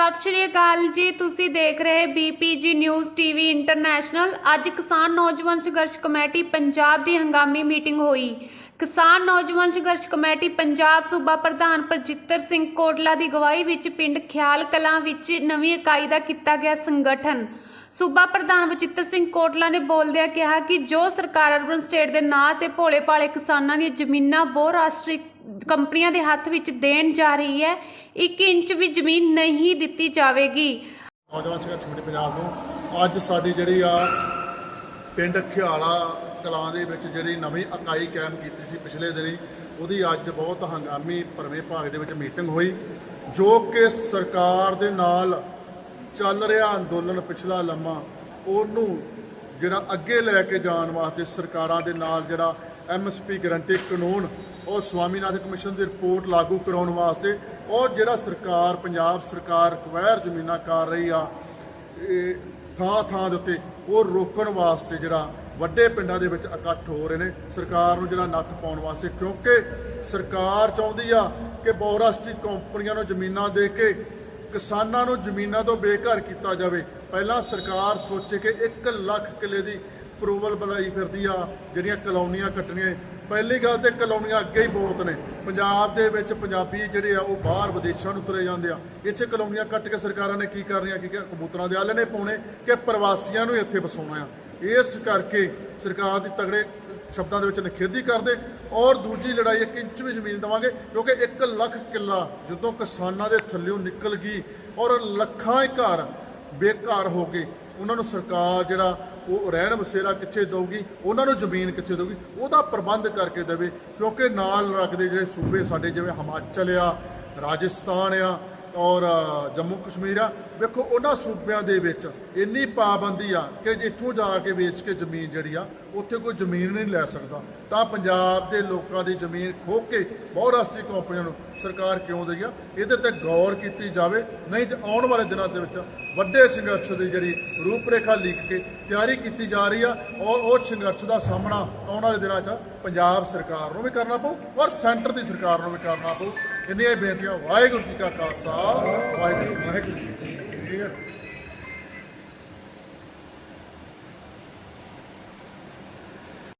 ਸਤਿ ਸ਼੍ਰੀ ਅਕਾਲ ਜੀ। ਤੁਸੀਂ ਦੇਖ ਰਹੇ ਬੀਪੀਜੀ ਨਿਊਜ਼ ਟੀਵੀ ਇੰਟਰਨੈਸ਼ਨਲ ਅੱਜ ਕਿਸਾਨ ਨੌਜਵਾਨ ਸੰਘਰਸ਼ ਕਮੇਟੀ ਪੰਜਾਬ ਦੀ ਹੰਗਾਮੀ ਮੀਟਿੰਗ ਹੋਈ। ਕਿਸਾਨ ਨੌਜਵਾਨ ਸੰਘਰਸ਼ ਕਮੇਟੀ ਪੰਜਾਬ ਸੂਬਾ ਪ੍ਰਧਾਨ ਪ੍ਰਜਿੱਤਰ ਸਿੰਘ ਕੋਟਲਾ ਦੀ ਗਵਾਹੀ ਵਿੱਚ ਪਿੰਡ ਖਿਆਲ ਕਲਾਂ ਵਿੱਚ ਨਵੀਂ ਇਕਾਈ ਦਾ ਕੀਤਾ ਗਿਆ ਸੰਗਠਨ। ਸੂਬਾ ਪ੍ਰਧਾਨ ਵਚਿੱਤਰ ਸਿੰਘ ਕੋਟਲਾ ਨੇ ਬੋਲਦਿਆਂ ਕਿਹਾ ਕਿ ਜੋ ਸਰਕਾਰ ਅਰਬਨ ਸਟੇਟ ਦੇ ਨਾਂ ਤੇ ਭੋਲੇ ਭਾਲੇ ਕਿਸਾਨਾਂ ਦੀਆਂ ਜ਼ਮੀਨਾਂ ਬਹੁ ਰਾਸ਼ਟਰੀ ਕੰਪਨੀਆਂ ਦੇ ਹੱਥ ਵਿੱਚ ਦੇਣ ਜਾ ਰਹੀ ਹੈ 1 ਇੰਚ ਵੀ ਜ਼ਮੀਨ ਨਹੀਂ ਦਿੱਤੀ ਜਾਵੇਗੀ। ਨੌਜਵਾਨ ਸੰਘਰਸ਼ ਕਮੇਟੀ ਪੰਜਾਬ ਨੂੰ ਅੱਜ ਸਾਡੀ ਜਿਹੜੀ ਆ ਪਿੰਡ ਖਿਆਲਾ ਕਲਾਂ ਦੇ ਵਿੱਚ ਜਿਹੜੀ ਨਵੀਂ ਇਕਾਈ ਕਾਇਮ ਕੀਤੀ ਸੀ ਪਿਛਲੇ ਦਿਨੀ, ਉਹਦੀ ਅੱਜ ਬਹੁਤ ਹੰਗਾਮੀ ਭਰਵੇਂ ਭਾਗ ਦੇ ਵਿੱਚ ਮੀਟਿੰਗ ਹੋਈ, ਜੋ ਕਿ ਸਰਕਾਰ ਦੇ ਨਾਲ ਚੱਲ ਰਿਹਾ ਅੰਦੋਲਨ ਪਿਛਲਾ ਲੰਮਾ, ਉਹਨੂੰ ਜਿਹੜਾ ਅੱਗੇ ਲੈ ਕੇ ਜਾਣ ਵਾਸਤੇ ਸਰਕਾਰਾਂ ਦੇ ਨਾਲ ਜਿਹੜਾ ਐਮਐਸਪੀ ਗਰੰਟੀ ਕਾਨੂੰਨ ਉਹ ਸਵਾਮੀਨਾਥਨ ਕਮਿਸ਼ਨ ਦੀ ਰਿਪੋਰਟ ਲਾਗੂ ਕਰਾਉਣ ਵਾਸਤੇ ਔਰ ਜਿਹੜਾ ਸਰਕਾਰ, ਪੰਜਾਬ ਸਰਕਾਰ ਕੁਵੈਰ ਜ਼ਮੀਨਾਂ ਕਰ ਰਹੀ ਆ, ਇਹ ਥਾਂ ਥਾਂ ਦੇ ਉੱਤੇ ਉਹ ਰੋਕਣ ਵਾਸਤੇ ਜਿਹੜਾ ਵੱਡੇ ਪਿੰਡਾਂ ਦੇ ਵਿੱਚ ਇਕੱਠ ਹੋ ਰਹੇ ਨੇ, ਸਰਕਾਰ ਨੂੰ ਜਿਹੜਾ ਨੱਥ ਪਾਉਣ ਵਾਸਤੇ, ਕਿਉਂਕਿ ਸਰਕਾਰ ਚਾਹੁੰਦੀ ਆ ਕਿ ਬਹੁਰਾਸ਼ਟਰੀ ਕੰਪਨੀਆਂ ਨੂੰ ਜ਼ਮੀਨਾਂ ਦੇ ਕੇ ਕਿਸਾਨਾਂ ਨੂੰ ਜ਼ਮੀਨਾਂ ਤੋਂ ਬੇਘਰ ਕੀਤਾ ਜਾਵੇ। ਪਹਿਲਾਂ ਸਰਕਾਰ ਸੋਚੇ ਕਿ 1 ਲੱਖ ਕਿੱਲੇ ਦੀ ਅਪਰੂਵਲ ਬਣਾਈ ਫਿਰਦੀ ਆ, ਜਿਹੜੀਆਂ ਕਲੋਨੀਆਂ ਕੱਟਣੀਆਂ ਪਹਿਲੀ ਗੱਲ ਤੇ ਕਲੋਨੀਆਂ ਅੱਗੇ ਹੀ ਬਹੁਤ ਨੇ। ਪੰਜਾਬ ਦੇ ਵਿੱਚ ਪੰਜਾਬੀ ਜਿਹੜੇ ਆ, ਉਹ ਬਾਹਰ ਵਿਦੇਸ਼ਾਂ ਨੂੰ ਤੁਰੇ ਜਾਂਦੇ ਆ। ਇੱਥੇ ਕਲੋਨੀਆਂ ਕੱਟ ਕੇ ਸਰਕਾਰਾਂ ਨੇ ਕੀ ਕਰਨੀਆਂ? ਕਿ ਕਬੂਤਰਾਂ ਦੇ ਆਲੇ ਨੇ ਪਾਉਣੇ ਕਿ ਪ੍ਰਵਾਸੀਆਂ ਨੂੰ ਇੱਥੇ ਵਸਾਉਣਾ ਆ। ਇਸ ਕਰਕੇ ਸਰਕਾਰ ਦੀ ਤਗੜੇ ਸ਼ਬਦਾਂ ਦੇ ਵਿੱਚ ਨਿਖੇਧੀ ਕਰਦੇ ਔਰ ਦੂਜੀ ਲੜਾਈ 1 ਇੰਚ ਵੀ ਜ਼ਮੀਨ ਦੇਵਾਂਗੇ, ਕਿਉਂਕਿ 1 ਲੱਖ ਕਿੱਲਾ ਜਦੋਂ ਕਿਸਾਨਾਂ ਦੇ ਥੱਲਿਓਂ ਨਿਕਲ ਗਈ ਔਰ ਲੱਖਾਂ ਹੀ ਘਰ ਬੇਘਰ ਹੋ ਗਏ, ਉਹਨਾਂ ਨੂੰ ਸਰਕਾਰ ਜਿਹੜਾ ਉਹ ਰਹਿਣ ਬਸੇਰਾ ਕਿੱਥੇ ਦਊਗੀ? ਉਹਨਾਂ ਨੂੰ ਜ਼ਮੀਨ ਕਿੱਥੇ ਦਊਗੀ? ਉਹਦਾ ਪ੍ਰਬੰਧ ਕਰਕੇ ਦੇਵੇ, ਕਿਉਂਕਿ ਨਾਲ ਰੱਖਦੇ ਜਿਹੜੇ ਸੂਬੇ ਸਾਡੇ ਜਿਵੇਂ ਹਿਮਾਚਲ ਆ, ਰਾਜਸਥਾਨ ਆ ਔਰ ਜੰਮੂ ਕਸ਼ਮੀਰ ਆ। ਵੇਖੋ, ਉਹਨਾਂ ਸੂਬਿਆਂ ਦੇ ਵਿੱਚ ਇੰਨੀ ਪਾਬੰਦੀ ਆ ਕਿ ਇੱਥੋਂ ਜਾ ਕੇ ਵੇਚ ਕੇ ਜ਼ਮੀਨ ਜਿਹੜੀ ਆ, ਉੱਥੇ ਕੋਈ ਜ਼ਮੀਨ ਨਹੀਂ ਲੈ ਸਕਦਾ। ਤਾਂ ਪੰਜਾਬ ਦੇ ਲੋਕਾਂ ਦੀ ਜ਼ਮੀਨ ਖੋਹ ਕੇ ਬਹੁਰਾਸ਼ਟਰੀ ਕੰਪਨੀਆਂ ਨੂੰ ਸਰਕਾਰ ਕਿਉਂ ਦਈ ਆ? ਇਹਦੇ ਤੇ ਗੌਰ ਕੀਤੀ ਜਾਵੇ। ਨਹੀਂ ਤੇ ਆਉਣ ਵਾਲੇ ਦਿਨਾਂ ਦੇ ਵਿੱਚ ਵੱਡੇ ਸੰਘਰਸ਼ ਦੀ ਜਿਹੜੀ ਰੂਪਰੇਖਾ ਲਿਖ ਕੇ ਤਿਆਰੀ ਕੀਤੀ ਜਾ ਰਹੀ ਆ। ਔਰ ਉਹ ਸੰਘਰਸ਼ ਦਾ ਸਾਹਮਣਾ ਆਉਣ ਵਾਲੇ ਦਿਨਾਂ 'ਚ ਪੰਜਾਬ ਸਰਕਾਰ ਨੂੰ ਵੀ ਕਰਨਾ ਪਊ ਔਰ ਸੈਂਟਰ ਦੀ ਸਰਕਾਰ ਨੂੰ ਵੀ ਕਰਨਾ ਪਊ। ਇੰਨੀਆਂ ਬੇਨਤੀਆਂ? ਵਾਹਿਗੁਰੂ ਜੀ ਕਾ ਖਾਲਸਾ ਵਾਹਿਗੁਰੂ ਜੀ ਕੀ ਫਤਿਹ।